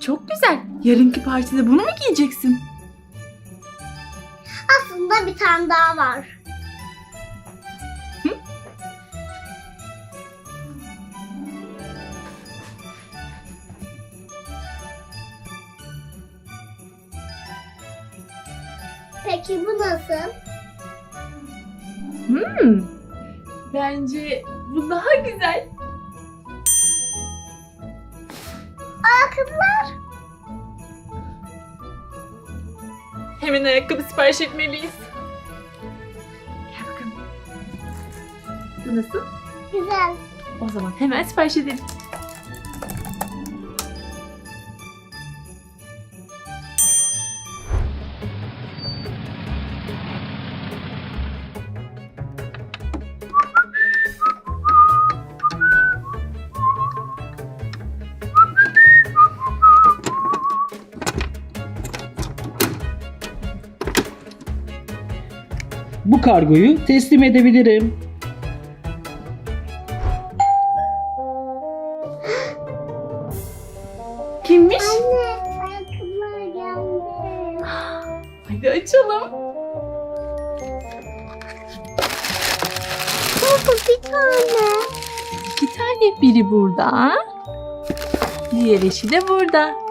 Çok güzel. Yarınki partide bunu mu giyeceksin? Aslında bir tane daha var. Hı? Peki bu nasıl? Hmm. Bence bu daha güzel. Ayakkabılar. Hemen ayakkabı sipariş etmeliyiz. Gel bakalım. Bu nasıl? Güzel. O zaman hemen sipariş edelim. Bu kargoyu teslim edebilirim. Kimmiş? Anne ayakkabılar geldi. Hadi açalım. Baba bir tane. İki tane biri burada. Diğer eşi de burada.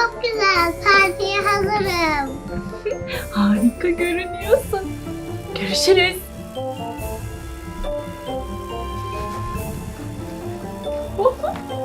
Çok güzel. Partiye hazırım. Harika görünüyorsun. Görüşürüz.